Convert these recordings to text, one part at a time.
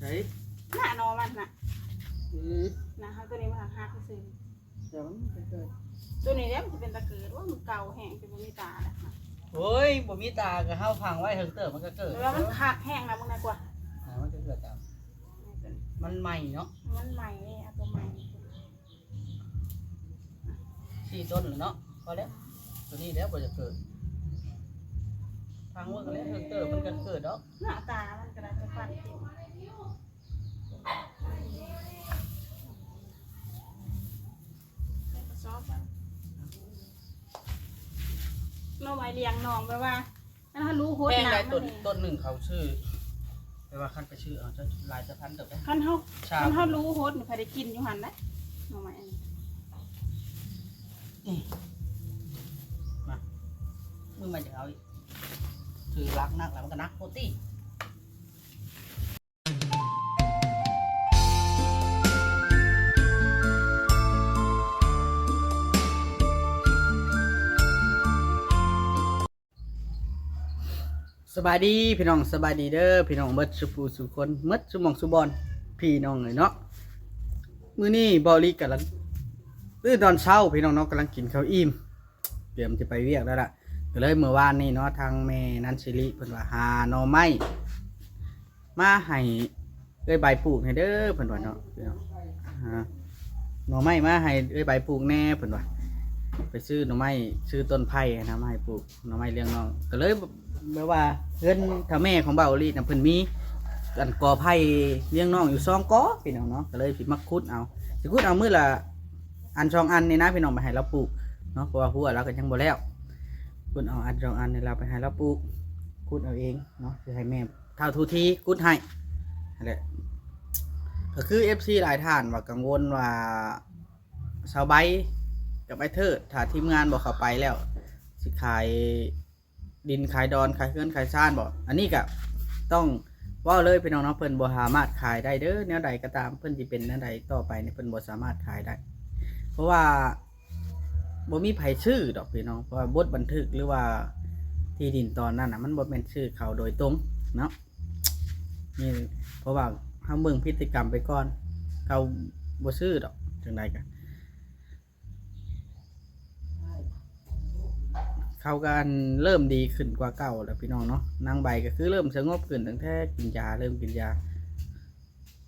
ใช่หน้านอมันน่ะอือนะคะตัวนี้มันหักๆซื่อเดี๋ยวมันจะเกิดๆตัวนี้เนี่ยมันจะเป็นตะเกิดว่ามันเก่าแห้งจนมันมีตาแล้วนะโอ้ยบ่มีตาก็เฮาพังไว้เฮิงเติบมันก็เกิดหรือว่ามันหักแห้งนะมึงนายกว่าอ่ามันจะเกิดจากมันใหม่เนาะมันใหม่นี่เอาตัวใหม่สี่ต้นแล้วเนาะพอแล้วตัวนี้แล้วบ่จะเกิดพังไว้ก็แล้วเฮิงเติบมันก็เกิดดอกหน้าตามันกระดาษจะฟันเต็มใส่กระสอบมัน หน้องไม้เลี้ยงน้องไปว่าถ้ารู้โคตรแป้งหนัได้กต้นมันต้นหนึ่งเขาชื่อแต่ว่าขั้นไปชื่อเอาจะลายสะพันเติบได้คันเขาชาคันเขารู้โคตรนี่ใครได้กินอยู่หันนะหน้องไม้อันนี้มึงมาจะเอาอีกถือรักนักแล้วมันก็นักโคตี้ส บายดีพี่น้องสบายดีเด้อพี่น้องเบิดสุภูสุคนเมดสุหมองสุบอลพี่น้องเลยเนาะมื้อนี้บอลีกำลังตื่นตอนเช้าพี่น้องเนาะกำลังกินข้าวอิ่มเตรียมจะไปเวียกแล้วล่ะก็เลยเมื่อวานนี้เนาะทางแม่นันสิริเพิ่นว่าหาหน่อไม้มาให้เอ้ยใบปลูกให้เด้อเพิ่นว่าเนาะพี่น้องหาหน่อไม้มาให้เอ้ยใบปลูกแน่เพิ่นว่าไปซื้อหน่อไม้ซื้อต้นไผ่นะมาให้ปลูกหน่อไม้เลี้ยงน้องก็เลย แบบว่าเพื่อนทาแม่ของเบาลีนะเพิ่นมีกันกอไผ่เลี้ยงน้องอยู่ซองกอพี่น้องเนาะก็เลยพี่มักคุดเอาสิคุดเอามื้อละอันสองอันนี่นะพี่น้องไปให้เราปลูกเนาะเพราะว่าหัวเราก็ยังบ่แล้วคุดเอาอันสองอันนี่เราไปให้เราปลูกคุดเอาเองเนาะจะให้แม่เท่าทุทีคุดให้นั่นแหละก็คือ FC หลายท่านว่ากังวลว่าชาวใบกับไอเทิดถ้าทีมงานบอกเขาไปแล้ว สิขาย ดินขายดอนขายเคลื่อนขายซ่านบ่อันนี้ก็ต้องว่าเลยพี่น้องเนาะเพิ่นบ่สามารถขายได้เด้อแนวใดก็ตามเพิ่นสิเป็นแนวใดต่อไปเนี่ยเพิ่นบ่สามารถขายได้ เพราะว่าบ่มีไผชื่อดอกพี่น้องเพราะว่าบทบันทึกหรือว่าที่ดินตอนนั้นน่ะมันบ่แม่นชื่อเขาโดยตรงเนาะนี่เพราะว่าเฮาเบิ่งพฤติกรรมไปก่อนเขาบ่ชื่อดอกจังไดก็ เขากันเริ่มดีขึ้นกว่าเก่าแล้วพี่น้องเนาะนางใบก็คือเริ่มสงบขึ้นตั้งแต่กินยาเริ่มกินยา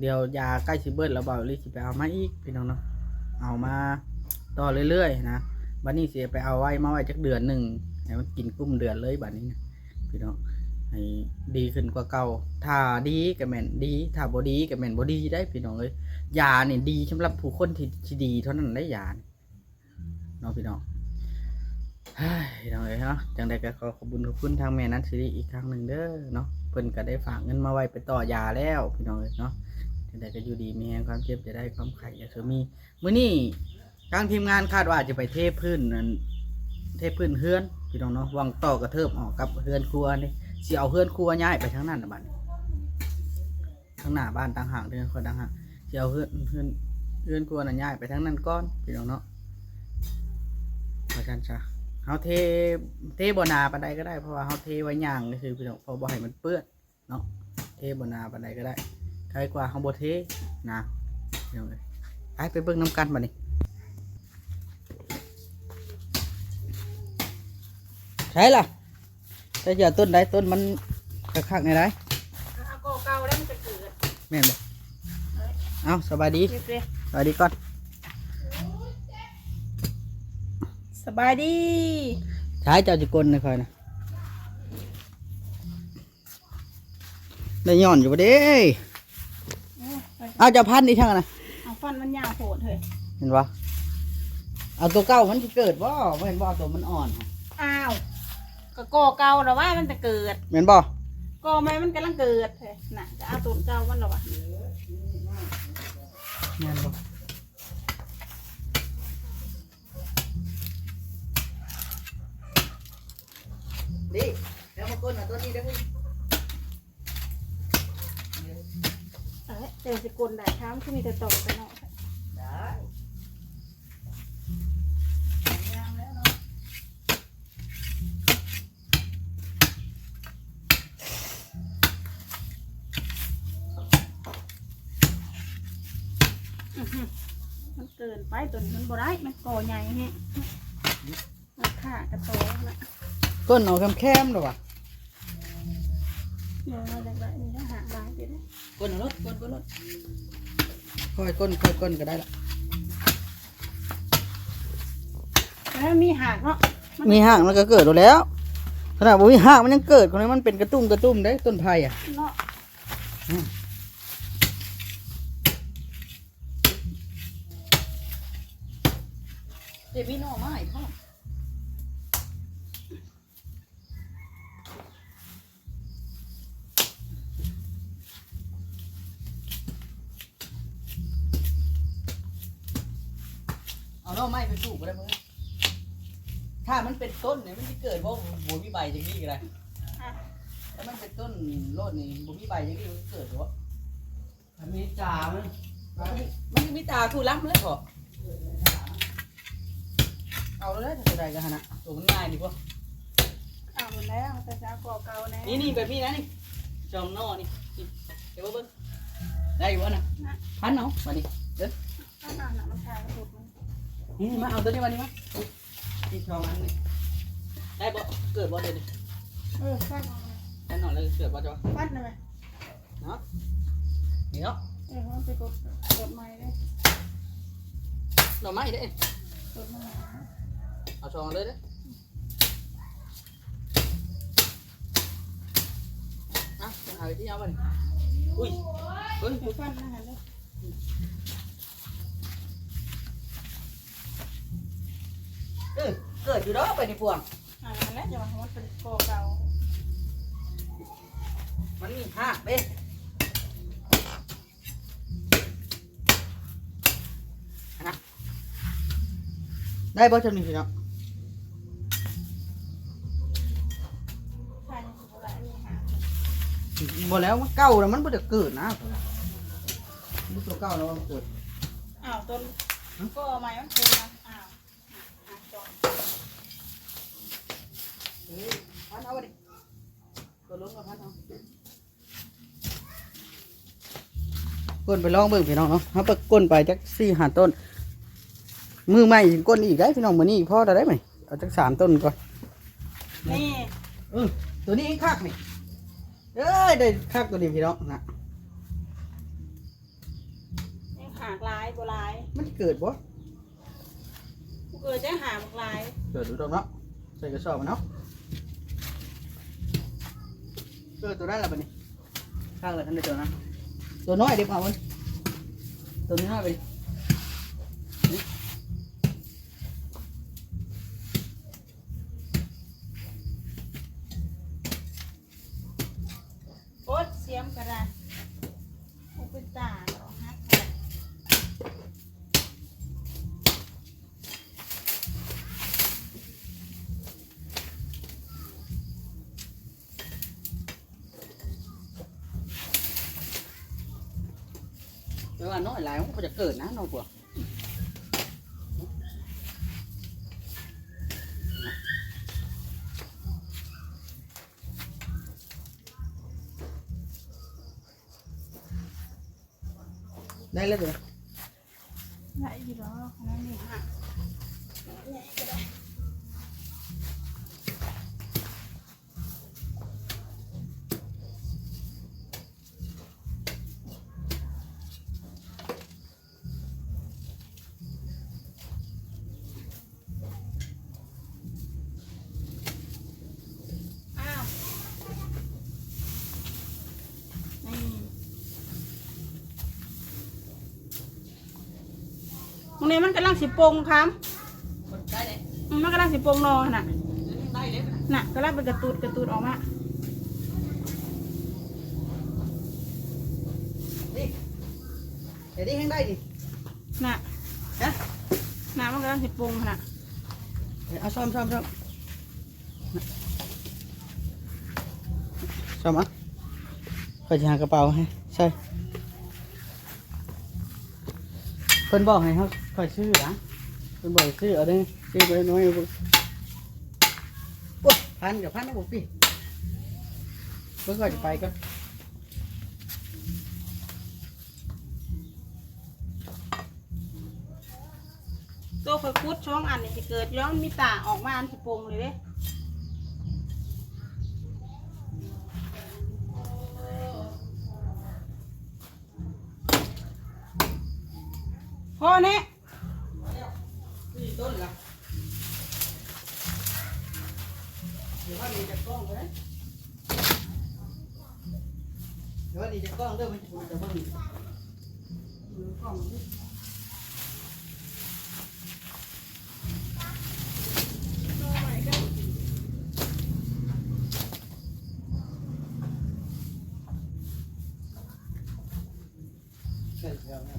เดี๋ยวยาใกล้สิเบิดแล้วเบาลิสิไปเอามาอีกพี่น้องเนาะเอามาต่อเรื่อยๆนะบัดนี้เสียไปเอาไว้มาไว้จักเดือนหนึ่งให้มันกินกุ้มเดือนเลยบัดนี้นะพี่น้องให้ดีขึ้นกว่าเก่า ถ้าดีก็แม่นดี ถ้าบ่ดีก็แม่นบ่ดีได้พี่น้องเอ้ยยาเนี่ยดีสำหรับผู้คนที่ที่ดีเท่านั้นได้ยาเนาะพี่น้อง เฮ้ยน้องเอ๋ยเนาะจังใดก็ขอขอบคุญขอบคุณทางแม่นั้นสิริอีกครั้งหนึ่งเด้อเนาะเพิ่นก็ได้ฝากเงินมาไว้ไปต่อยาแล้วพี่น้องเอ๋ยเนาะจังใดก็อยู่ดีมีแรงความเจ็บจะได้ความไข่อย่าเสมีมื้อนี้ทางทีมงานคาดว่าจะไปเทพื้นนั่นเทพื้นเฮือนพี่น้องเนาะวางต่อกระเทิบออกกับเฮือนครัวนี่สิเอาเฮือนครัวย้ายไปทางนั้นน่ะบัดนี้ทางหน้าบ้านต่างหากเฮือนคนต่างหากสิเอาเฮือนเฮือนเฮือนครัวน่ะย้ายไปทางนั้นก่อนพี่น้องเนาะเพราะฉะนั้นจ้ะ เฮาเทเทบนาปันใดก็ได้เพราะว่าเฮาเทไว้ย่างก็คือพี่น้องพอบ่ให้มันเปื้อนเนาะเทบนาปันใดก็ได้ใครกว่าเฮาบ่เทนะพี่น้องเอ้ยไปไปเบิ่งน้ำกันบัดนี้ใช่ล่ะแต่อย่าต้นใดต้นมันคักๆในใดเอาโกเก่าแล้วมันจะเกิดแม่นบ่เอ้าสบายดีเรียบเลยสบายดีก่อน สบายดีใช้เจ้าจุกลนะคอยนะได้ย้อนอยู่บ่เด้เอาเอาเจ้าพันธุ์อีกช่างนะเอาฟันมันยาวโหดเถอะเห็นปะเอาตัวเก่ามันจะเกิดบ่ไม่เห็นบ่เอาตัวมันอ่อนอ้าวก็โกเก่าแล้วว่ามันจะเกิดเห็นบ่โกไม่มันกำลังเกิดเถอะน่ะจะเอาตูนเก่ามันหรอวะเห็นบ่ดิเดี๋ยวมาคนเอาตัวนี้เด้อ เอ้ยเดี๋ยวสิกลได้ท้ามคือมีแต่ตกไปเนาะได้งามแล้วเนาะอื้อหือมันเกินไปตัวนี้มันบ่ได้มันก่อใหญ่แฮะมันขากระโตละก้นเอาแคมๆหรอวะ เดี๋ยวเราจะ ก้นเอารถก้นก้นรถค่อยก้นค่อยก้นก็ได้ละแล้วมีหากเนาะมีห่างมันก็เกิดแล้วขนาดบ่มีห่างมันยังเกิดคนนี้มันเป็นกระตุ้มกระตุ้มได้ต้นไผ่อะเนาะ เอาหน่อไม้ไปปลูกก็ได้เพื่อนถ้ามันเป็นต้นเนี่ยมันจะเกิดว่าบัวมีใบอย่างนี้ก็ได้อะถ้ามันเป็นต้นโลดนี่บัวมีใบอย่างนี้มันเกิดหรอมันมีจ่ามันมันมีตาคู่ล้ำเลยพอเอาเลยถ้าจะได้กันนะตัวมันง่ายดีกว่าเอาหมดแล้วแต่จะก่อเก่าแน่นี่นี่แบบนี้นะนี่จอมนอนี่นี่เดี๋ยวเบิ้งได้อยู่วะนะพันเอามาดิเด้อเอาหนักหนักมันขายถูกมัน นี่มาเอาตัวนี้มานี่มานี่ชองอันนี้ได้บ่เกิดบ่เดี๋ยวนี้เออฟัดเอาเลยแน่นอนเลยเกิดบ่จ้ะฟัดเลยไหมเนาะนี่เนาะเออมันไปกดกดไม้เลยหน่อไม้เด้กดไม้เอาชองเลยเด้อะเอาไปที่เอาไปอุ้ยเฮ้ยเดี๋ยวฟัดนะฮะเลย เออเกิดอยู่เด้อไปในพวงอ่าแล้วจะมาว่าเป็นก่อเก่ามันมีหักเด้อันนะได้บ่จำนี่สิเนาะใช่โบราณนี่หาบ่แล้วมันเก่าแล้วมันบ่จะเกิดนะมันตัวเก่าแล้วมันเกิดอ้าวต้นก็เอาไม้มันเกินนะอ้าวอะจอด เฮ้ย พันเอาไปดิตัวลงมาพันเอาก้นไปลองเบิ่งพี่น้องเนาะถ้าไปก้นไปจักสี่ห้าต้น มือใหม่ก้นอีกได้พี่น้องมื้อนี้พ่อได้ไหมเอาจักสามต้นก่อนนี่เออตัวนี้คักนี่เอ้ยได้คักตัวนี้พี่น้องนะยังหากลายโบราณมันเกิดบ่กูเกิดจะหาบักลาย เกิดดูตรงเนาะใส่กระสอบมันเนาะ เกิดตัวนั้นละบัดนี้ข้างเลยทันได้ตัวนะตัวน้อยเดี๋ยวเอาไว้ตัวนี้น้อยไปดิ โอ๊ตเสียมกระดาษกูเป็นตาเหรอฮะ แต่ว่าน้อย หลายมันก็จะเกิดนะน้องกว่าได้แล้วตัว ไหนอยู่หรอของนั่นนี่ฮะใหญ่ก็ได้ อ้าวนี่ต รงนี้มันกำลังสิโปงครับได้เลยอืมมันกำลังสิโปงนอน่ะได้เลยน่ะกำลังเป็นกระตูดกระตูดออกมานี่เดี๋ยวนี้แห้งได้ดิน่ะฮะน่ะมันกำลังสิโปงน่ะเอาซ่อมซ่อมซ่อมซ่อมอะคอยจะหากระเป๋าให้ใช่เพิ่นบอกให้เขา คอยซื้อนะเพิ่นบอกให้ซื้อเอาได้ซื้อไปน้อยเอาไปโอ้พันกับพันนะบอกพี่เพิ่นก่อนจะไปก็ตัวคอยคุดช่องอันนี่สิเกิดย้อนมีตาออกมาอันสิปงเลยเด้พ่อเนี่ย นี่ต้นละเดี๋ยวว่าดีจะกล้องเลยเดี๋ยวว่าดีจะกล้องเด้อมันจะมันจะเบิ่งมือกล้องนี่ใช่แล้วนะ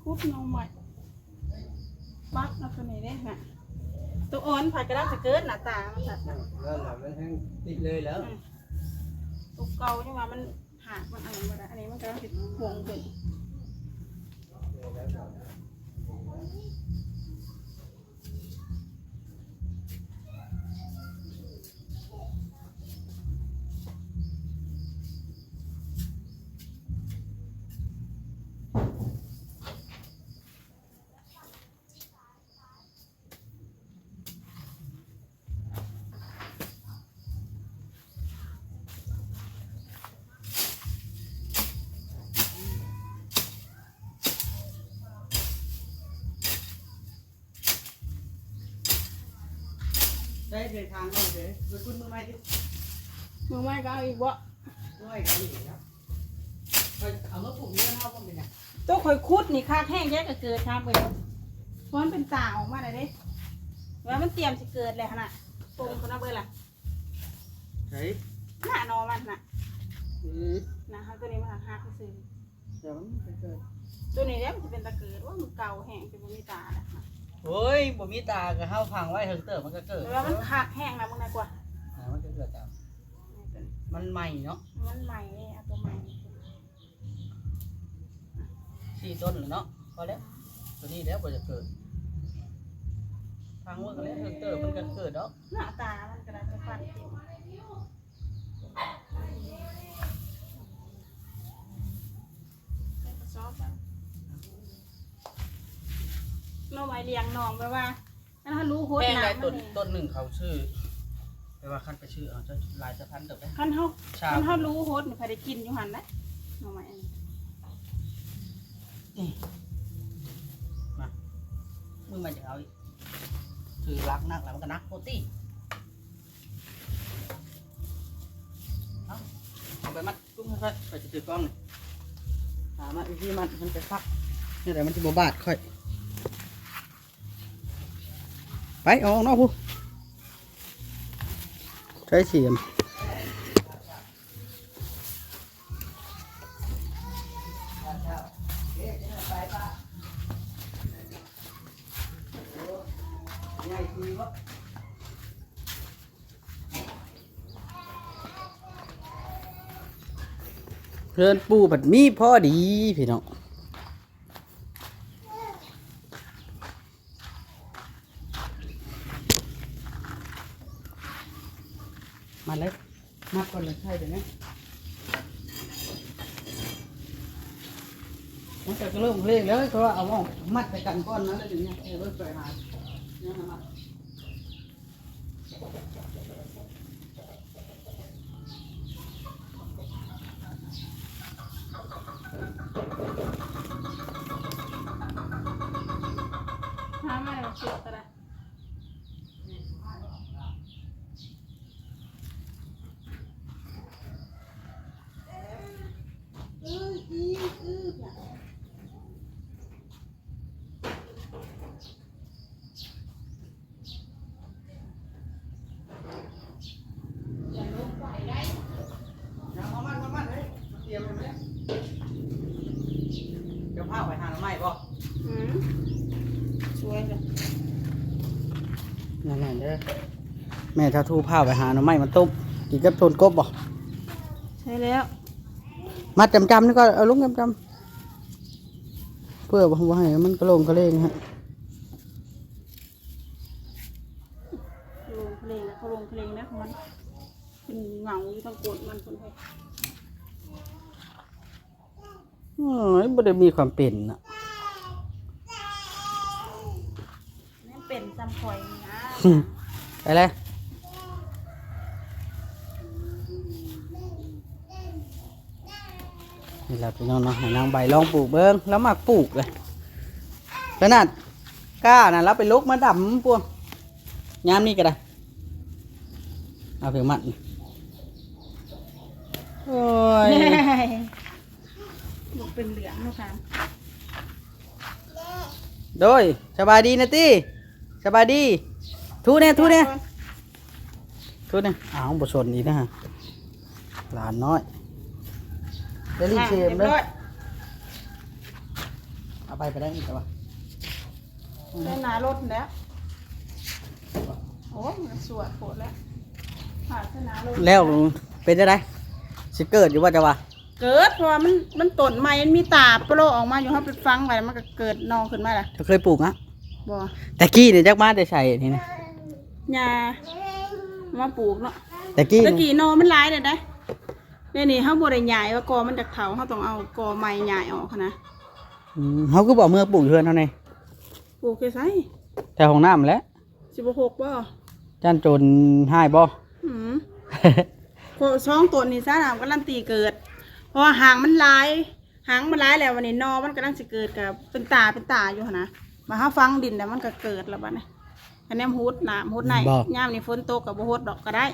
คุดน้องใหม่ บักนะตัวนี้เนี่ยน่ะตัวอ่อนผัดกระด้างจะเกิดหน้าตามันสัตว์น่ะแล้วหลังมันแห้งติดเลยแล้วตัวเก่านี่ว่ามันหักมันอะไรมาได้อันนี้มันกำลังติดห่วงขึ้น ได้เดินทางก่อนเดี๋ยวไปคุณมือใหม่ดิมือไม้ก็เอาอีกบ่ด้วยกันอีกแล้วไปเอามาปลูกนี่เท่ากันเป็นไงตัวข่อยคุดนี่คาแห้งแยกก็เกิดครับไปแล้วเพราะมันเป็นตาออกมาเลยเด้ว่ามันเตรียมจะเกิดเลยขนาดปงคนน่ะเบอร์ล่ะเฮ้ยหน้านอมันน่ะอือนะคะตัวนี้มันหักซื้อเดี๋ยวมันจะเกิดตัวนี้เนี่ยมันจะเป็นตะเกิดว่ามันเก่าแห้งจนมันมีตาแล้ว นะโอ้ยบ่มีตาก็เฮาพังไว้เฮิงเติบมันก็เกิดแต่ว่ามันหักแห้งนะมึงนายกว่าอ่ามันจะเกิดจากมันใหม่เนาะมันใหม่เนี่ยเอาตัวใหม่สี่ต้นแล้วเนาะพอแล้วตัวนี้แล้วบ่จะเกิดพังไว้ก็แล้วเฮิงเติบมันก็เกิดดอกหน้าตา มันกระดาษจะฟันติดเป็นกระสอบมันหน้ องไม้เลี้ยงน้องไปว่าถ้ารู้โคตรแป้งหนัได้กต้นมันต้นหนึ่งเขาชื่อแต่ว่าขั้นไปชื่อเอาจะลายสะพันเติบได้คันเขาชาคันเขารู้โคตรนี่พอได้กินอยู่หันนะหน้องไม้อันนี้มือมันจะเอาอีกถือรักนักแล้วมันก็นักโปรตีนเอาเอาไปมัดตุ้งค่อยๆไปจะถือกล้องนี่หามาอีกที่มันมันจะฟักนี่แต่มันจะบบาดค่อย ไปเอาอกนอกพูใช้เสียมเพื่อนปูผัดมีพ่อดีพี่น้อง มาเลยมาก่อนเลยใช่เดี๋ยวนี้มันจะเริ่มเพลงแล้วเพราะว่าเอาเอมัดไปกันก้อนนั้นแล้วอย่างเงี้ยเออเริ่มไปหาเนี่ยนะมา หามาแล้วเชือกก็ได้ เอามามัดมามัดเลยมาเตรียมเลยไหมเดี๋ยวผ้าไปหาหน่อไม้บ่ อืมสวยเลย นั่นนั่นเด้อ แม่ถ้าทูผ้าไปหาหน่อไม้มาต้มกินกับต้นกบบ่ใช่แล้วมาจำจำนี่ก็เอาลุงจำจำเพื่อว่าให้มันกระโลงกระเลงฮะลงเพลงแล้วเขาลงเพลงนะมันเป็นเหงาอยู่ต้องกดมันคนไทยโอ้ยบ่ได้มีความเป็นน่ะไปเลย นี่แหละพี่น้องเนาะให้นางใบลองปลูกเบิ้งแล้วมักปลูกเลยขนาดกล้าน่ะแล้วไปลุกมาดำพวงยามนี่ก็ได้เอาเพียงมันโอ้ยลูกเป็นเหลืองนะคะโดยสบายดีนะตี้สบายดีทุเนี่ยทุเนี่ยทุเนี่ยอ้าวบสนดีนะฮะหลานน้อย เดลี่เชมเลยรีบร้อยเอาไปไปได้อีกแต่ว่าได้หนารถแล้ว โอ้ยมันสวดโผดแล้วผ่านเส้นหนารถแล้วเป็นจะไดสิเกิดอยู่ว่าจะว่า เกิดเพราะว่ามันมันต้นใหม่มันมีตาโปรออกมาอยู่ครับไปฟังไว้แล้วมันก็เกิดนองขึ้นมาล่ะเธอเคยปลูกนะบ่แต่กี้เนี่ยจักมาได้ใส่นี่นะยามาปลูกเนาะแต่กี้ตะนี่กี้นอมันหลายเลยได้ เนี่ยนี่เขาบ่ได้ใหญ่ว่ากอมันจากเถาเขาต้องเอากอใหม่ใหญ่ออกหั้นนะอืมเขาก็บอกเมื่อปลูกอยู่เพื่อนเท่านี้ปลูกแค่ไสแต่ของน้ำแหล้วสิบหกบ่จานโจรให้บ่ อืม โคช่องต้นนี่ซะน่ะกำลังตีเกิด เพราะว่าหางมันหลายหางมันหลายแล้ววันนี้นอมันกำลังสิเกิดกับเป็นตาเป็นตาอยู่หั้นนะมาหาฟังดินแล้วมันก็เกิดแล้วบัดนี้อันนี้ฮูดน้ำฮูดในยามนี่ฝนตกกับบ่ฮูดดอกก็ได้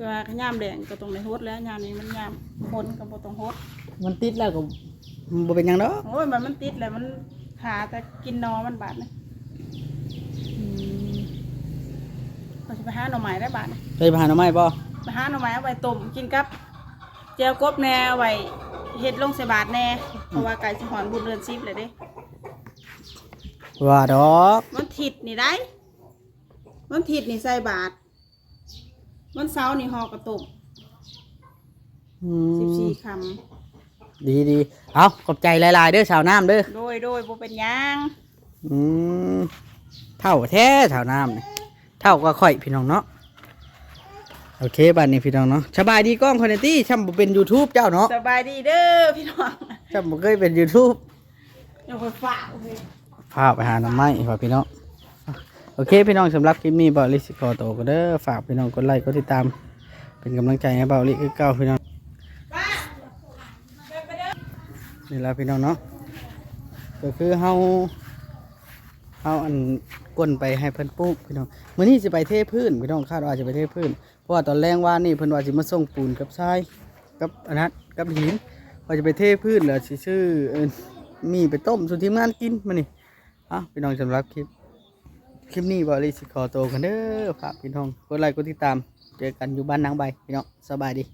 แต่ว่าขยามแดงก็ต้องได้ฮูดแล้วยามนี้มันยามฝนก็บ่ต้องฮูดมันติดแล้วก็บ่เป็นหยังดอกโอ้ยมันมันติดแล้วมันหาแต่กินนอมันบาดนะเราจะไปหาหน่อไม้ได้บาดนะเคยผ่านเอาไหมบ่ไปหาหน่อไม้เอาไว้ต้มกินกับเจียวกบแหน่เอาไว้เฮ็ดลงใส่บาทแหน่เพราะว่าไก่สิหอนบุญเดือนสิบเลยเด้ว่าดอกมันถิดนี่ได้ มันถิดนี่ใส่บาท มันเสาร์นี่ห่อกระตุกอืสิบมสี่คดีดีเอาขอบใจหลายๆเด้อชาวน้ำเด้อำโดยโดยบ่เป็นหยังอืมเท่าแท้ชาวน้ำนี่เท่าก็ค่อยพี่น้องเนาะโอเคบัดนี้พี่น้องเนาะสบายดีกล้องคอนเนตี้ช่ำบ่เป็น YouTube เจ้าเนาะสบายดีเด้อพี่น้องช่ำบ่เคยเป็น YouTube เดี๋ยวไปฝากโอเคพาไปหาหน้ำไม้ฝากพี่น้อง โอเคพี่น้องสำหรับคลิปนี้เบาลิสิคอโตก็เด้อฝากพี่น้องกดไลค์กดติดตาม เป็นกำลังใจให้เบาลิคือเก่าพี่น้องเนี่แหละพี่น้องเนาะก็คือเฮาเฮาอันก้นไปให้เพิ่นปลูกพี่น้องมื้อนี้สิไปเทพื้นพี่น้องคาดว่าจะไปเทพื้นเพราะว่าตอนแรกว่านี่เพิ่นว่าสิมาส่งปูนกับทรายกับอันนั้นกับหินว่าจะไปเทพื้นแล้วสิซื้อมีไปต้มสู่ทีมงานกินมื้อนี้อะพี่น้องสำหรับคลิป คลิปนี้บริสิขอโตกันเด้อฝากพี่น้องกดไลค์กดติดตาม เจอกันอยู่บ้านนางใบพี่น้องสบายดี